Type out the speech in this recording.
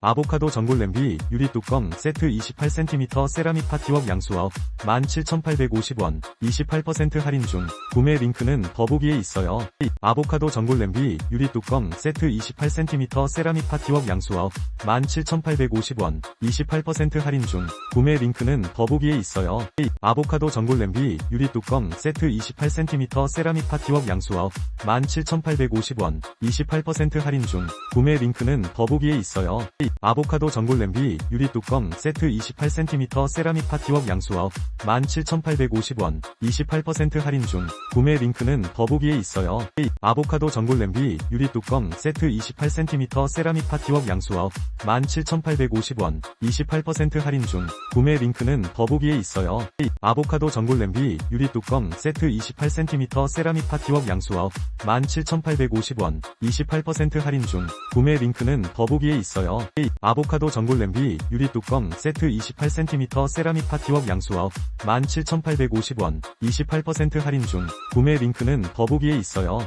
아보카도 전골 냄비 유리 뚜껑 세트 28cm 세라믹 파티웍 양수업 17,850원 28% 할인 중 구매 링크는 더보기에 있어요. 아보카도 전골 냄비 유리 뚜껑 세트 28cm 세라믹 파티웍 양수업 17,850원 28% 할인 중 구매 링크는 더보기에 있어요. 아보카도 전골 냄비 유리 뚜껑 세트 28cm 세라믹 파티웍 양수업 17,850원 28% 할인 중 구매 링크는 더보기에 있어요. 아보카도 전골 냄비 유리 뚜껑 세트 28cm 세라믹 파티웍 양수업 17,850원 28% 할인 중 구매 링크는 더보기에 있어요. 아보카도 전골 냄비 유리 뚜껑 세트 28cm 세라믹 파티웍 양수업 17,850원 28% 할인 중 구매 링크는 더보기에 있어요. 아보카도 전골 냄비 유리 뚜껑 세트 28cm 세라믹 파티웍 양수업 17,850원 28% 할인 중 구매 링크는 더보기에 있어요. 아보카도 전골 냄비 유리 뚜껑 세트 28cm 세라믹 파티웍 양수업 17,850원 28% 할인 중 구매 링크는 더보기에 있어요.